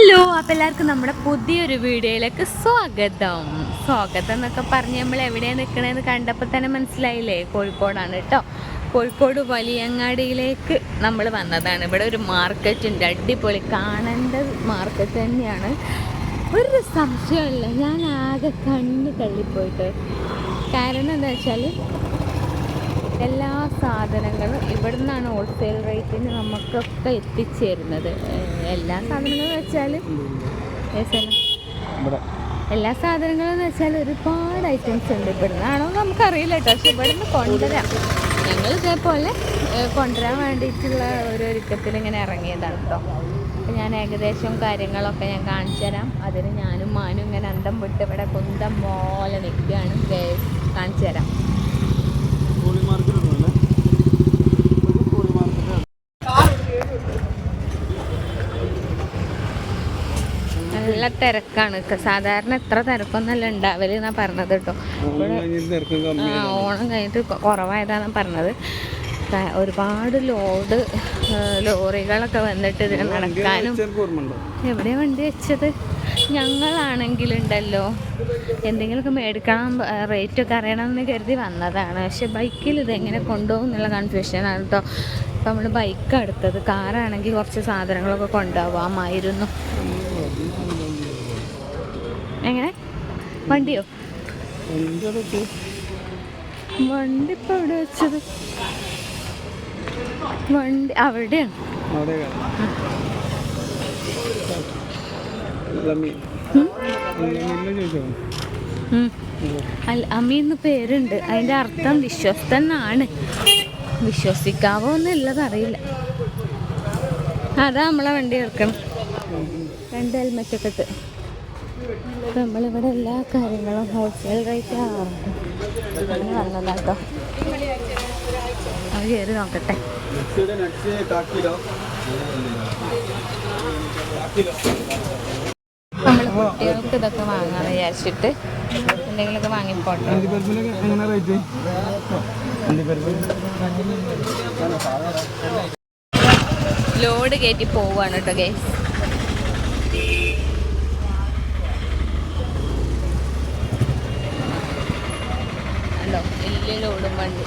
Hello അപ്പം എല്ലാവർക്കും നമ്മുടെ പുതിയൊരു വീഡിയോയിലേക്ക് സ്വാഗതം. സ്വാഗതം എന്നൊക്കെ പറഞ്ഞ് നമ്മൾ എവിടെയാണ് നിൽക്കണതെന്ന് കണ്ടപ്പോൾ തന്നെ മനസ്സിലായില്ലേ? കോഴിക്കോടാണ് കേട്ടോ കോഴിക്കോട് വലിയങ്ങാടിയിലേക്ക് നമ്മൾ വന്നതാണ്. ഇവിടെ ഒരു മാർക്കറ്റ് ഉണ്ട്. അടിപൊളി കാണേണ്ട മാർക്കറ്റ് തന്നെയാണ്. ഒരു സംശയമില്ല ഞാൻ ആകെ കണ്ണ് തള്ളിപ്പോയിട്ട് കാരണം എന്താ വെച്ചാൽ എല്ലാ സാധനങ്ങളും ഇവിടെ നിന്നാണ് ഹോൾസെയിൽ റേറ്റിന് നമുക്കൊക്കെ എത്തിച്ചേരുന്നത്. എല്ലാ സാധനങ്ങളും വെച്ചാൽ എല്ലാ സാധനങ്ങളും എന്ന് വെച്ചാൽ ഒരുപാട് ഐറ്റംസ് ഉണ്ട്. ഇവിടുന്ന് ആണോ നമുക്കറിയില്ല കേട്ടോ. പക്ഷെ ഇവിടുന്ന് കൊണ്ടുവരാം. ഞങ്ങൾ ഇതേപോലെ കൊണ്ടുവരാൻ വേണ്ടിയിട്ടുള്ള ഒരു ഒരുക്കത്തിൽ ഇങ്ങനെ ഇറങ്ങിയതാണ് കേട്ടോ. അപ്പം ഞാൻ ഏകദേശം കാര്യങ്ങളൊക്കെ ഞാൻ കാണിച്ചു തരാം. അതിന് ഞാനും മാനും ഇങ്ങനെ അന്തം വിട്ട് ഇവിടെ കുന്തം പോലെ നിൽക്കുകയാണ്. കാണിച്ചു തരാം പോളി മാർക്കറ്റ് ഉണ്ടല്ലേ പോളി മാർക്കറ്റ് നല്ല തിരക്കാണ്. സാധാരണ എത്ര തിരക്കൊന്നല്ല ഉണ്ടാവൽ എന്നാ പറഞ്ഞത് കേട്ടോ. ഓണം കഴിഞ്ഞിട്ട് തിരക്കും ആ ഓണം കഴിഞ്ഞിട്ട് കൊ- കുറവായതാണെന്ന് പറഞ്ഞത്. ഒരുപാട് ലോഡ് ലോറികളൊക്കെ വന്നിട്ട് ഇതിന് നടക്കാനും. എവിടെ വണ്ടി വെച്ചത്? ഞങ്ങളാണെങ്കിലുണ്ടല്ലോ. എന്തെങ്കിലുമൊക്കെ മേടിക്കണം റേറ്റ് ഒക്കെ അറിയണമെന്ന് കരുതി വന്നതാണ്. പക്ഷെ ബൈക്കിൽ ഇത് എങ്ങനെ കൊണ്ടുപോകും എന്നുള്ള കൺഫ്യൂഷനാണ് കേട്ടോ ഇപ്പം നമ്മൾ ബൈക്ക് എടുത്തത് കാറാണെങ്കിൽ കുറച്ച് സാധനങ്ങളൊക്കെ കൊണ്ടുപോകാമായിരുന്നു എങ്ങനെ? വണ്ടിയോ? വണ്ടി ഇപ്പം എവിടെ വെച്ചത്? വണ്ടി അവിടെയാണ് അമ്മീന്ന് പേരുണ്ട്. അതിന്റെ അർത്ഥം വിശ്വസ്തൻ എന്നാണ്. വിശ്വസിക്കാവോ എന്നുള്ളത് അറിയില്ല. അതാ നമ്മളെ വണ്ടി എടുക്കണം. രണ്ട് ഹെൽമെറ്റൊക്കെ ഇട്ട്. നമ്മളിവിടെ എല്ലാ കാര്യങ്ങളും ഹോൾസെയിൽ റേറ്റ് അങ്ങനെ വന്നതാട്ടോ. കയറി നോക്കട്ടെ. നമ്മൾ കുട്ടികൾക്ക് ഇതൊക്കെ വാങ്ങാന്ന് വിചാരിച്ചിട്ട് എന്തെങ്കിലുമൊക്കെ അണ്ടിപ്പരിപ്പ് ലോഡ് കയറ്റി പോവാണ് കേട്ടോ ഗൈസ് ഉണ്ടോ വലിയ ലോഡും വണ്ടി.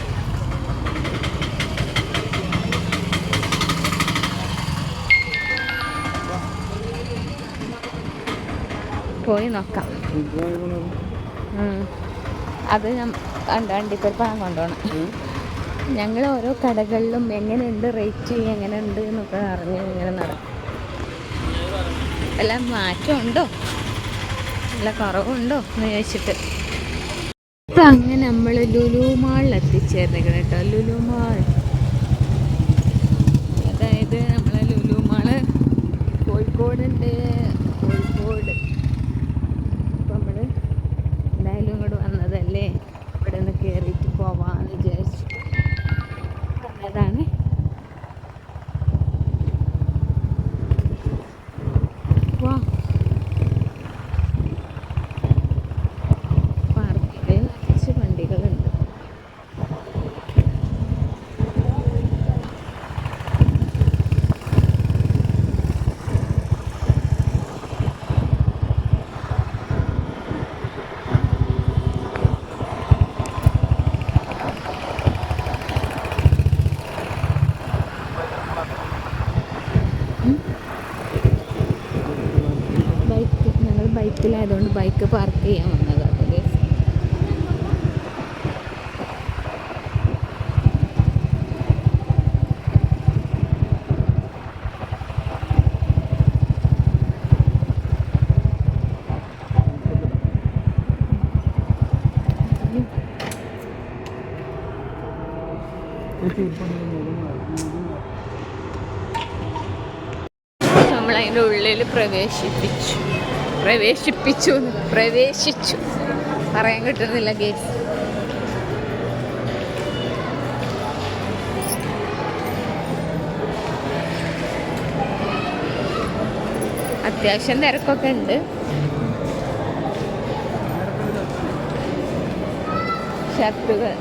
പോയി നോക്കാം. അത് ഞാൻ അണ്ടിപ്പരിപ്പാണ് കൊണ്ടുപോകണം ഞങ്ങൾ ഓരോ കടകളിലും എങ്ങനെയുണ്ട് റേറ്റ് എങ്ങനെയുണ്ട് എന്നൊക്കെ അറിഞ്ഞ് ഇങ്ങനെ നടക്കും. എല്ലാം മാറ്റമുണ്ടോ? നല്ല കുറവുണ്ടോ എന്ന് ചോദിച്ചിട്ട്. ഇപ്പം അങ്ങനെ നമ്മൾ ലുലു മാളിൽ എത്തിച്ചേർന്നിരിക്കണം കേട്ടോ ലുലു മാൾ അതായത് നമ്മളെ ലുലു മാൾ കോഴിക്കോടുണ്ട് കോഴിക്കോട് അപ്പം നമ്മൾ എന്തായാലും ഇങ്ങോട്ട് വന്നതല്ലേ ഇവിടെ നിന്ന് കയറിയിട്ട് പോവാന്ന് വിചാരിച്ചു അതാണ് വാ പാർക്കിൽ കുറച്ച് വണ്ടികളുണ്ട് ബൈക്ക് ഞങ്ങൾ ബൈക്കിലായതുകൊണ്ട് ബൈക്ക് പാർക്ക് ചെയ്യാൻ guys. നമ്മൾ ഉള്ളിൽ പ്രവേശിപ്പിച്ചു പ്രവേശിപ്പിച്ചു. പ്രവേശിച്ചു. പറയാൻ കിട്ടുന്നില്ല ഗേറ്റ് അത്യാവശ്യം തിരക്കൊക്കെ ഉണ്ട്. ഷർട്ടുകൾ.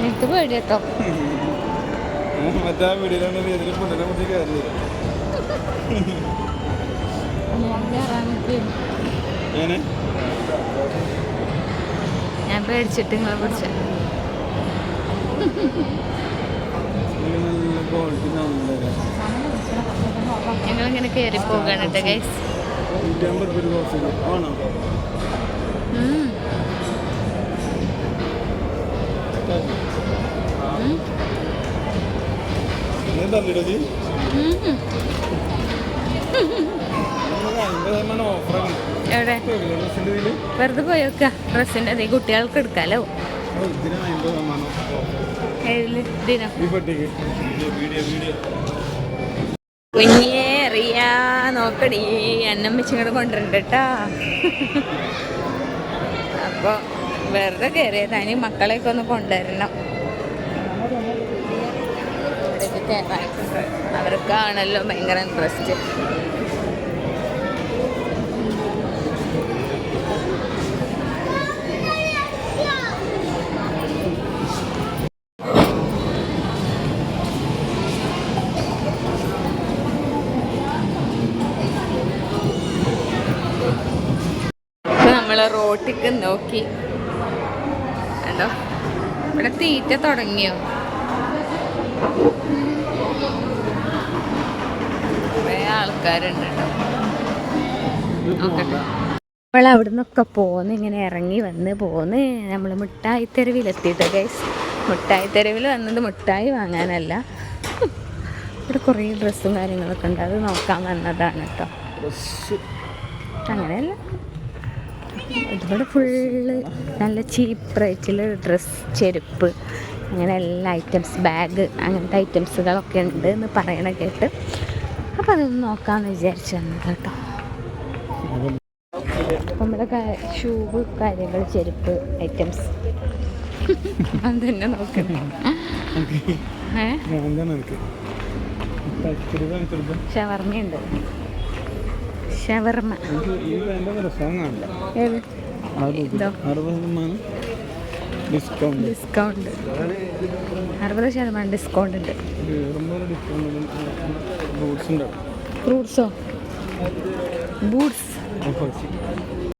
എനിക്ക് പേടിയട്ടോ. മറ്റാ വീടിലാണ് ഇതിൽ പുണ്ണിനെ കുറിച്ച് കയറിയത്. ഏനെ ഞാൻ പേടിച്ചിട്ട് നിങ്ങളെ പിടിച്ച. ഞങ്ങളിങ്ങനെ കയറി പോകാണ് കേട്ടോ ഗൈസ് ആണോ? എവിടെ? വെറുതെ പോയോക്ക ഡ്രസ്സിന്റെ അതേ കുട്ടികൾക്ക് എടുക്കാലോ. കുഞ്ഞേ റിയ നോക്കടി. എണ്ണം വെച്ച് കൊണ്ടുവരണ്ട കേട്ടാ അപ്പൊ വെറുതെ കേറിയതാണ് മക്കളെയൊക്കെ ഒന്ന് കൊണ്ടുവരണം. അവർക്കാണല്ലോ ഭയങ്കര ഇൻട്രസ്റ്റ് റോട്ടിക്ക് നോക്കി. കണ്ടോ? ഇവിടെ തീറ്റ തുടങ്ങിയോ? കുറേ ആൾക്കാരുണ്ട് നമ്മൾ അവിടെ നിന്നൊക്കെ പോന്ന് ഇങ്ങനെ ഇറങ്ങി വന്ന് പോന്ന് നമ്മൾ മിഠായി തെരുവിലെത്തിയിട്ട് ഗൈസ് മിഠായി തെരുവിൽ വന്നത് മിഠായി വാങ്ങാനല്ല. ഇവിടെ കുറേ ഡ്രസ്സും കാര്യങ്ങളൊക്കെ ഉണ്ട്. അത് നോക്കാൻ വന്നതാണ് കേട്ടോ ഡ്രസ്സ്. അങ്ങനെയല്ല. ഇവിടെ ഫുള്ള് നല്ല ചീപ്പ് റേറ്റിൽ ഡ്രസ്സ് ചെരുപ്പ് അങ്ങനെ എല്ലാ ഐറ്റംസ് ബാഗ് അങ്ങനത്തെ ഐറ്റംസുകളൊക്കെ ഉണ്ട് എന്ന് പറയണ കേട്ട്. അപ്പം അതൊന്ന് നോക്കാമെന്ന് വിചാരിച്ചു കേട്ടോ. അപ്പം നമ്മുടെ ഷൂവ് കാര്യങ്ങൾ ചെരുപ്പ് ഐറ്റംസ് അത് തന്നെ കാണിച്ചെടുത്ത് ഷവർമ്മയുണ്ട്. ഷവർമ്മ. ഇതോ ഡിസ്കൗണ്ട് ഡിസ്കൗണ്ട് അറുപത് ശതമാനം ഡിസ്കൗണ്ട് ഉണ്ട്. ഫ്രൂട്ട്സോ ബൂട്ട്സ്